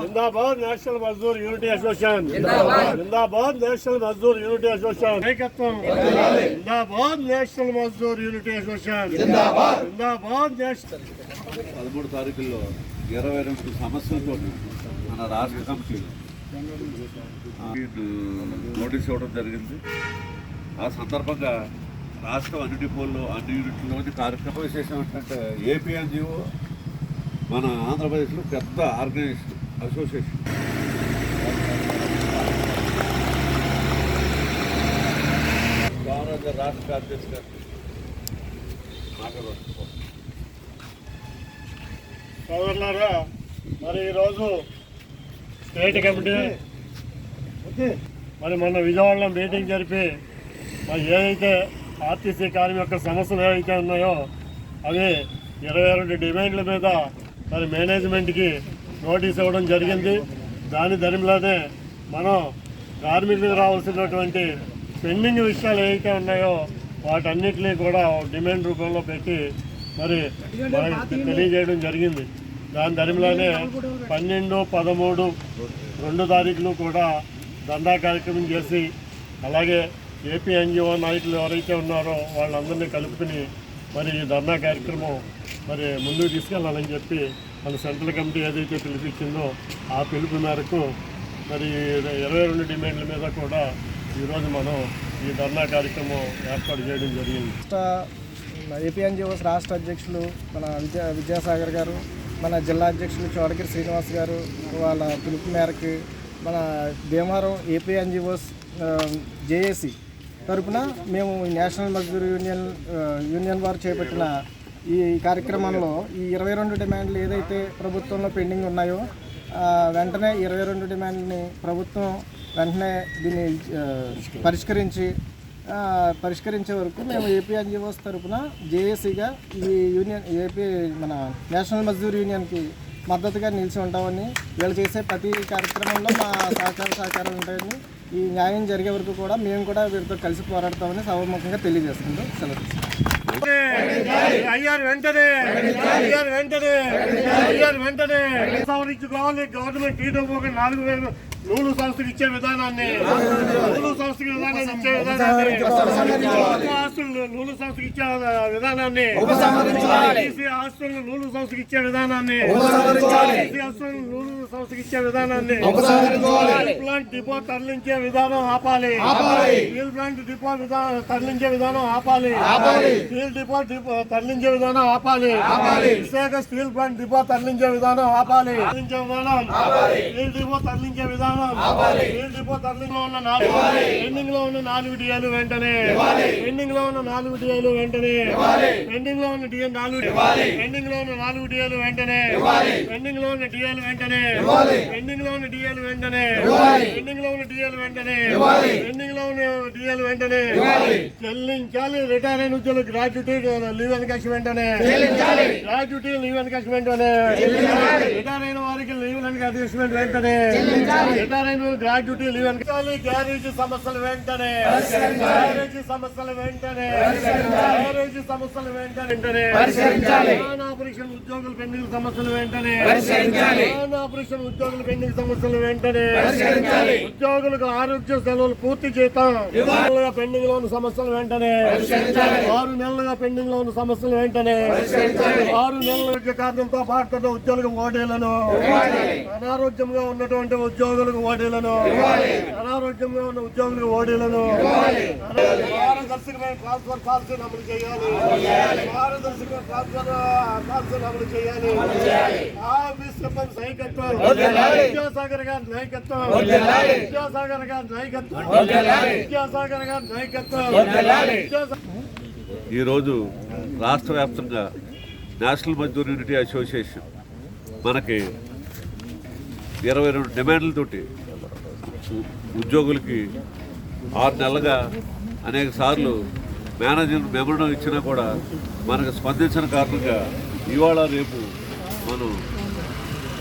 జిందాబాద్. National Mazdoor unity association. జిందాబాద్. National Mazdoor unity association. ఏకత్వం. జిందాబాద్ national Mazdoor unity association. జిందాబాద్. జిందాబాద్ నేషనల్. పదమూడు తారీఖుల్లో ఇరవై రెండు సమస్యలతో మన రాష్ట్ర కమిటీ నోటీస్ ఇవ్వడం జరిగింది. ఆ సందర్భంగా రాష్ట్రం అన్ని డిపోల్లో అన్ని యూనిట్లోని కార్యక్రమం విశేషం ఏంటంటే ఏపీ ఎన్జిఓ మన ఆంధ్రప్రదేశ్లో పెద్ద ఆర్గనైజేషన్ అసోసియేషన్. గవర్నర్ రాష్ట్ర కార్యదర్శి గారు. మరి ఈరోజు స్టేట్ కమిటీ మరి మొన్న విజయవాడలో మీటింగ్ జరిపి మరి ఏదైతే ఆర్టీసీ కార్మిక సమస్యలు ఏవైతే ఉన్నాయో అవి ఇరవై రెండు డిమాండ్ల మీద మరి మేనేజ్మెంట్కి నోటీస్ ఇవ్వడం జరిగింది. దాని ధరిమిలోనే మనం కార్మికులకు రావాల్సినటువంటి పెండింగ్ విషయాలు ఏవైతే ఉన్నాయో వాటన్నిటినీ కూడా డిమాండ్ రూపంలో పెట్టి మరి తెలియజేయడం జరిగింది. దాని ధరిమిలోనే పన్నెండు పదమూడు రెండు తారీఖులు కూడా దందా కార్యక్రమం చేసి అలాగే ఏపీ ఎన్జిఓ నాయకులు ఎవరైతే ఉన్నారో వాళ్ళందరినీ కలుపుకుని మరి ఈ ధర్నా కార్యక్రమం మరి ముందుకు తీసుకెళ్ళాలని చెప్పి మన సెంట్రల్ కమిటీ ఏదైతే పిలిపించిందో ఆ పిలుపు మేరకు మరి ఇరవై రెండు డిమాండ్ల మీద కూడా ఈరోజు మనం ఈ ధర్నా కార్యక్రమం ఏర్పాటు చేయడం జరిగింది. రాష్ట్ర ఏపీఎన్జిఓస్ రాష్ట్ర అధ్యక్షులు మన విద్యా విద్యాసాగర్ గారు మన జిల్లా అధ్యక్షులు చోడగిరి శ్రీనివాస్ గారు వాళ్ళ పిలుపు మేరకు మన భీమవరం ఏపీఎన్జిఓస్ జేఏసీ తరపున మేము నేషనల్ మజ్దూర్ యూనియన్ యూనియన్ వారు చేపట్టిన ఈ కార్యక్రమంలో ఈ ఇరవై రెండు డిమాండ్లు ఏదైతే ప్రభుత్వంలో పెండింగ్ ఉన్నాయో వెంటనే ఇరవై రెండు డిమాండ్ని ప్రభుత్వం వెంటనే దీన్ని పరిష్కరించి పరిష్కరించే వరకు మేము ఏపీ ఎన్జిఓస్ తరపున జేఏసీగా ఈ యూనియన్ ఏపీ మన నేషనల్ మజ్దూర్ యూనియన్కి మద్దతుగా నిలిచి ఉంటామని వీళ్ళు చేసే ప్రతి కార్యక్రమంలో మా సహకార సహకారాలు ఉంటాయని ఈ న్యాయం జరిగే వరకు కూడా మేము కూడా వీరితో కలిసి పోరాడతామని సభముఖంగా తెలియజేసుకుంటూ సెలవు అయ్యారు వెంటనే. అయ్యారు వెంటనే. అయ్యారు వెంటనే. సవరించుకోవాలి గవర్నమెంట్ టీడో ఒక నాలుగు వేలు నూలు సంస్థకి ఇచ్చే విధానాన్ని. నూలు సంస్థకి విధానాన్ని ఇచ్చే విధానాన్ని. ఆస్తులు నూలు సంస్థకి ఇచ్చే విధానాన్ని. ఆస్తులను నూలు సంస్థకి ఇచ్చే విధానాన్ని. ఆస్తులను నూలు సంస్థకి ఇచ్చే విధానాన్ని. ప్లాంట్ డిపో తరలించే విధానం ఆపాలి. స్టీల్ ప్లాంట్ డిపో విధానం తరలించే విధానం ఆపాలి. స్టీల్ డిపో డిపో తరలించే విధానం ఆపాలి. విశాఖ స్టీల్ ప్లాంట్ డిపో తరలించే విధానం ఆపాలి. తరలించే విధానం స్టీల్ డిపో తరలించే విధానం స్టీల్ డిపో తరలించలో ఉన్న నాలుగు పెండింగ్లో ఉన్న నాలుగు డిఏలు వెంటనే. పెండింగ్లో ఉన్న నాలుగు డిఏలు వెంటనే. పెండింగ్లో ఉన్న డిఏ నాలుగు పెండింగ్లో ఉన్న నాలుగు డిఏలు వెంటనే. పెండింగ్లో ఉన్న డిఏలు వెంటనే. పెండింగ్లో ఉన్న డిఏలు వెంటనే. పెండింగ్లో ఉన్న డిఏలు వెంటనే. పెండింగ్లో ఉన్న డిఏలు వెంటనే. చెల్లించాలి. రిటైర్ అయిన ఉద్యోగులు లీవ్ లీవ్ రిటైర్ అయిన వారికి లీవ్ వెంటనే. రిటైర్ అయిన గ్రాడ్యుటీ లీవ్ గ్యారేజ్ సమస్యలు వెంటనే. గ్యారేజ్ సమస్యలు వెంటనే. గ్యారేజ్ సమస్యలు వెంటనే. వెంటనే. నాన్ ఆపరేషన్ ఉద్యోగులు పెండింగ్ సమస్యలు వెంటనే. నాన్ ఆపరేషన్ ఉద్యోగులు పెండింగ్ సమస్యలు వెంటనే. ఉద్యోగులకు ఆరోగ్య సెలవులు పూర్తి నెలలుగా పెండింగ్లో ఉన్న సమస్యలు వెంటనే. ఆరు నెలలుగా పెండింగ్లో ఉన్న సమస్యలు వెంటనే ఆరు నెలల కారణంతో పాటుతున్న ఉద్యోగులకు ఓడేలను అనారోగ్యంగా ఉన్నటువంటి ఉద్యోగులకు ఓడేలను అనారోగ్యంగా ఉన్న ఉద్యోగులకు ఓడేలను పారదర్శకమైన ట్రాన్స్ఫర్ పాలసీ అమలు చేయాలి. పారదర్శకమైన ట్రాన్స్ఫర్ పాలసీ అమలు చేయాలి. ఆఫీస్ సిబ్బంది నాయకత్వం. విద్యాసాగర్ గారి నాయకత్వం. విద్యాసాగర్ గారి నాయకత్వం. విద్యాసాగర్ గారి నాయకత్వం. ఈరోజు రాష్ట్ర వ్యాప్తంగా నేషనల్ మజ్దూర్ యూనిటీ అసోసియేషన్ మనకి ఇరవై రెండు డిమాండ్లతోటి ఉద్యోగులకి ఆరు నెలలుగా అనేక సార్లు మేనేజర్ మెమరణం ఇచ్చినా కూడా మనకు స్పందించిన కారణంగా ఇవాళ రేపు మనం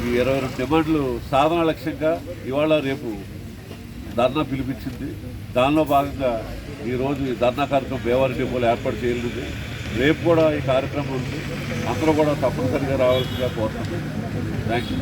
ఈ ఇరవై రెండు డిమాండ్లు సాధన లక్ష్యంగా ఇవాళ రేపు ధర్నా పిలిపించింది. దానిలో భాగంగా ఈరోజు ఈ ధర్నా కార్యక్రమం బేవారి డిపోలో ఏర్పాటు చేయలేదు రేపు కూడా ఈ కార్యక్రమం ఉంది. అందరూ కూడా తప్పనిసరిగా రావాల్సిందిగా కోరుతున్నాం. Thank you